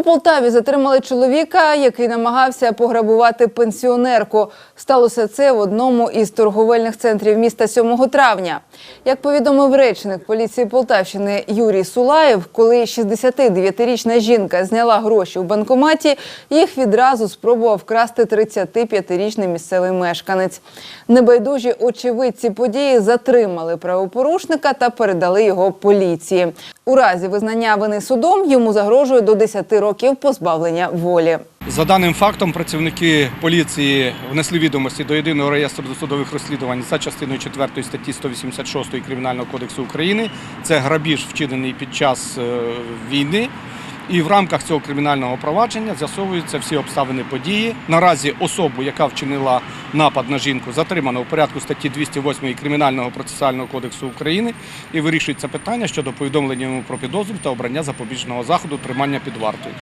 У Полтаві затримали чоловіка, який намагався пограбувати пенсіонерку. Сталося це в одному із торговельних центрів міста 7 травня. Як повідомив речник поліції Полтавщини Юрій Сулаєв, коли 69-річна жінка зняла гроші у банкоматі, їх відразу спробував вкрасти 35-річний місцевий мешканець. Небайдужі очевидці події затримали правопорушника та передали його поліції. У разі визнання вини судом йому загрожує до 10 років позбавлення волі. За даним фактом, працівники поліції внесли відомості до єдиного реєстру досудових розслідувань за частиною 4 статті 186 Кримінального кодексу України. Це грабіж, вчинений під час е, війни. І в рамках цього кримінального провадження з'ясовуються всі обставини події. Наразі особу, яка вчинила напад на жінку, затримано у порядку статті 208 Кримінального процесуального кодексу України і вирішується питання щодо повідомлення йому про підозру та обрання запобіжного заходу тримання під вартою.